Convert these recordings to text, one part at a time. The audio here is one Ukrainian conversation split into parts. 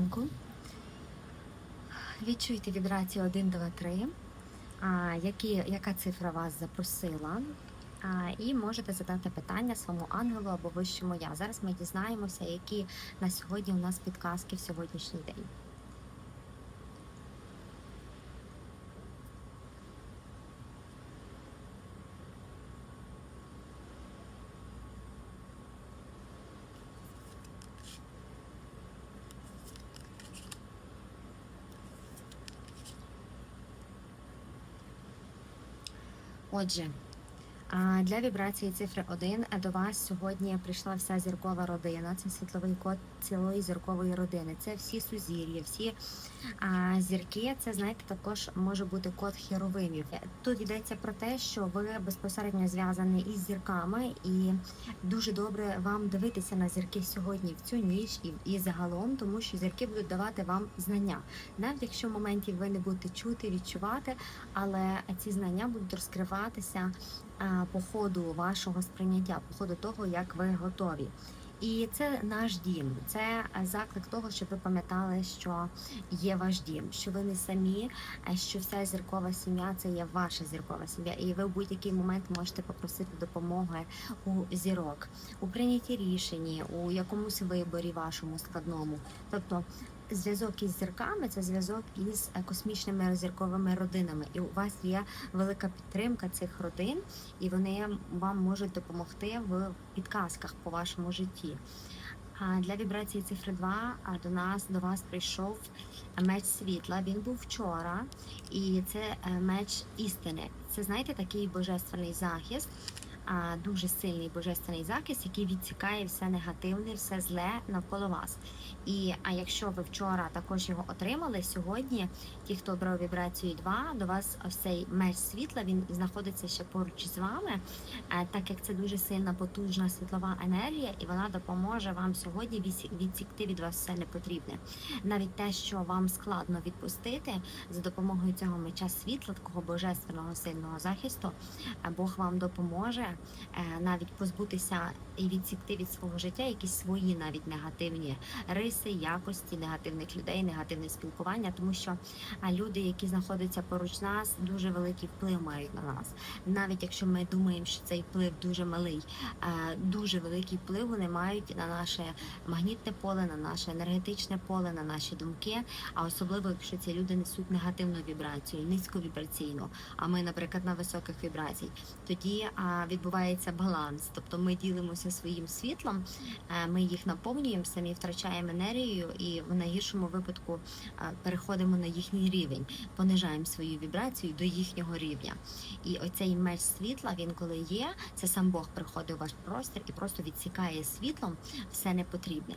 ранку. Відчуйте вібрацію 1, 2, 3. А, які, яка цифра вас запросила? І можете задати питання своєму ангелу або вищому я. Зараз ми дізнаємося, які на сьогодні у нас підказки в сьогоднішній день. Отже, для вібрації цифри 1 до вас сьогодні прийшла вся зіркова родина. Це світловий код цілої зіркової родини. Це всі сузір'я, всі а, зірки. Це знаєте, також може бути код херовимів. Тут йдеться про те, що ви безпосередньо зв'язані із зірками, і дуже добре вам дивитися на зірки сьогодні в цю ніч і, і загалом, тому що зірки будуть давати вам знання, навіть якщо в моменті ви не будете чути, відчувати, але ці знання будуть розкриватися по ходу вашого сприйняття, по ходу того, як ви готові. І це наш дім, це заклик того, щоб ви пам'ятали, що є ваш дім, що ви не самі, а що вся зіркова сім'я це є ваша зіркова сім'я, і ви в будь-який момент можете попросити допомоги у зірок, у прийнятті рішенні, у якомусь виборі вашому складному. Тобто зв'язок із зірками це зв'язок із е, космічними зірковими родинами, і у вас є велика підтримка цих родин, і вони вам можуть допомогти в підказках по вашому житті. А для вібрації цифри 2 а, до нас до вас прийшов меч світла. Він був вчора, і це е, меч істини. Це знаєте такий божественний захист. Дуже сильний божественний захист, який відсікає все негативне, все зле навколо вас. І а якщо ви вчора також його отримали, сьогодні ті, хто обрав вібрацію 2, до вас ось цей меч світла, він знаходиться ще поруч з вами, так як це дуже сильна потужна світлова енергія, і вона допоможе вам сьогодні відсікти від вас все непотрібне. Навіть те, що вам складно відпустити за допомогою цього меча світла, такого божественного сильного захисту, Бог вам допоможе навіть позбутися і відсікти від свого життя якісь свої навіть негативні риси, якості негативних людей, негативне спілкування, тому що люди, які знаходяться поруч нас, дуже великий вплив мають на нас. Навіть якщо ми думаємо, що цей вплив дуже малий, е, дуже великий вплив вони мають на наше магнітне поле, на наше енергетичне поле, на наші думки. А особливо, якщо ці люди несуть негативну вібрацію, низьковібраційну, а ми, наприклад, на високих вібрацій, тоді а, відбувається баланс. Тобто ми ділимося своїм світлом, е, ми їх наповнюємо, самі втрачаємо енергію, і в найгіршому випадку е, переходимо на їхній рівень, понижаємо свою вібрацію до їхнього рівня. І оцей меч світла, він коли є, це сам Бог приходить у ваш простір і просто відсікає світлом все непотрібне.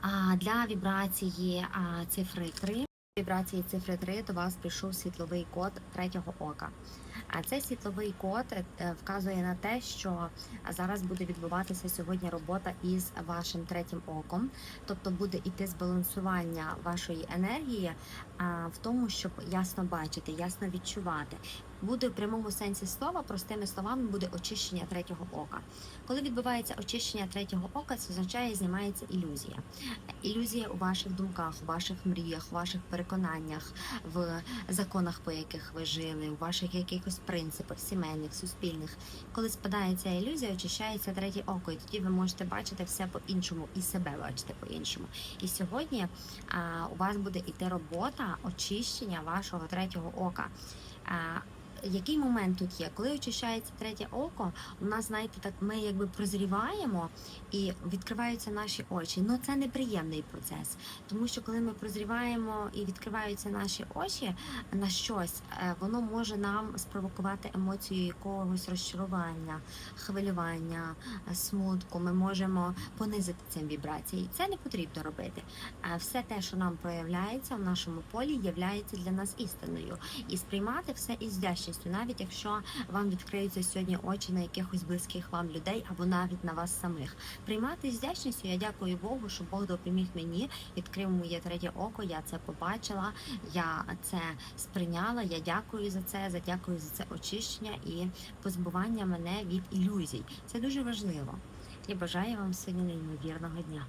А для вібрації цифри 3, вібрації цифри 3 до вас прийшов світловий код третього ока. А цей світловий код е, вказує на те, що зараз буде відбуватися сьогодні робота із вашим третім оком, тобто буде іти збалансування вашої енергії в тому, щоб ясно бачити, ясно відчувати. Буде в прямому сенсі слова, простими словами, буде очищення третього ока. Коли відбувається очищення третього ока, це означає, знімається ілюзія. Ілюзія у ваших думках, у ваших мріях, у ваших переконаннях, в законах, по яких ви жили, у ваших якихось принципах, сімейних, суспільних. Коли спадає ця ілюзія, очищається третє око, і тоді ви можете бачити все по-іншому і себе бачити по-іншому. І сьогодні а, у вас буде йти робота очищення вашого третього ока. А, який момент тут є? Коли очищається третє око, у нас, знаєте, так ми якби прозріваємо і відкриваються наші очі. Ну це неприємний процес, тому що коли ми прозріваємо і відкриваються наші очі на щось, е, воно може нам спровокувати емоцію якогось розчарування, хвилювання, е, смутку. Ми можемо понизити цим вібрації. Це не потрібно робити. Е, Все те, що нам проявляється в нашому полі, являється для нас істиною і сприймати все із вдячністю, навіть якщо вам відкриються сьогодні очі на якихось близьких вам людей або навіть на вас самих. Приймати з вдячністю. Я дякую Богу, що Бог допоміг мені, відкрив моє третє око. Я це побачила, я це сприйняла. Я дякую за це. За дякую за це очищення і позбування мене від ілюзій. Це дуже важливо. Я бажаю вам сьогодні неймовірного дня.